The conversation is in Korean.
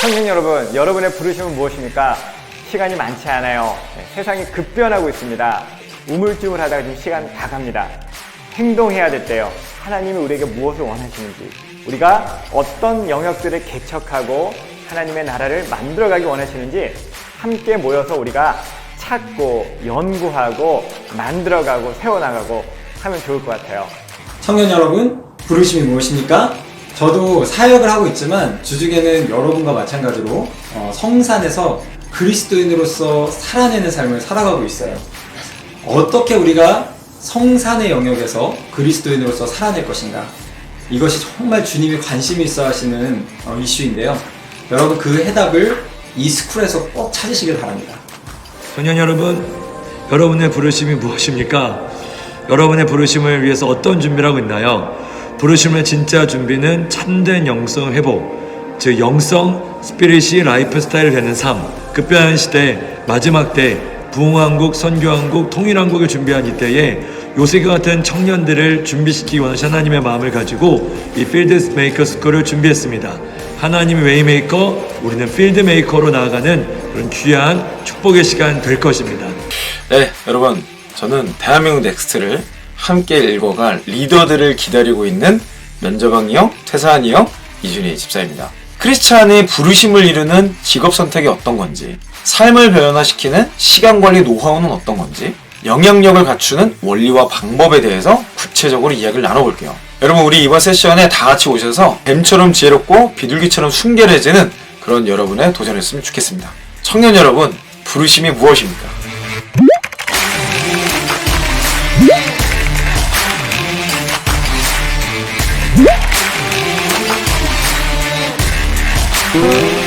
청년 여러분, 여러분의 부르심은 무엇입니까? 시간이 많지 않아요. 네, 세상이 급변하고 있습니다. 우물쭈물 하다가 지금 시간 다 갑니다. 행동해야 될 때요. 하나님이 우리에게 무엇을 원하시는지, 우리가 어떤 영역들을 개척하고 하나님의 나라를 만들어가기 원하시는지 함께 모여서 우리가 찾고 연구하고 만들어가고 세워나가고 하면 좋을 것 같아요. 청년 여러분, 부르심이 무엇입니까? 저도 사역을 하고 있지만 주중에는 여러분과 마찬가지로 어, 성산에서 그리스도인으로서 살아내는 삶을 살아가고 있어요. 어떻게 우리가 성산의 영역에서 그리스도인으로서 살아낼 것인가? 이것이 정말 주님이 관심이 있어 하시는 어, 이슈인데요. 여러분 그 해답을 이 스쿨에서 꼭 찾으시길 바랍니다. 청년 여러분, 여러분의 부르심이 무엇입니까? 여러분의 부르심을 위해서 어떤 준비를 하고 있나요? 부르심의 진짜 준비는 참된 영성 회복, 즉 영성, 스피릿이 라이프 스타일 되는 삶, 급변하는 시대, 마지막 때, 부흥왕국, 선교왕국, 통일왕국을 준비한 이때에 요새과 같은 청년들을 준비시키기 원하신 하나님의 마음을 가지고 이 필드 메이커 스쿨을 준비했습니다. 하나님의 웨이메이커, 우리는 필드 메이커로 나아가는 그런 귀한 축복의 시간 될 것입니다. 네, 여러분. 저는 대한민국 넥스트를 함께 읽어갈 리더들을 기다리고 있는 면접왕이요, 퇴사한이요, 이준희 집사입니다. 크리스찬의 부르심을 이루는 직업 선택이 어떤 건지, 삶을 변화시키는 시간 관리 노하우는 어떤 건지, 영향력을 갖추는 원리와 방법에 대해서 구체적으로 이야기를 나눠볼게요. 여러분, 우리 이번 세션에 다 같이 오셔서 뱀처럼 지혜롭고 비둘기처럼 순결해지는 그런 여러분의 도전했으면 좋겠습니다. 청년 여러분, 부르심이 무엇입니까? 음.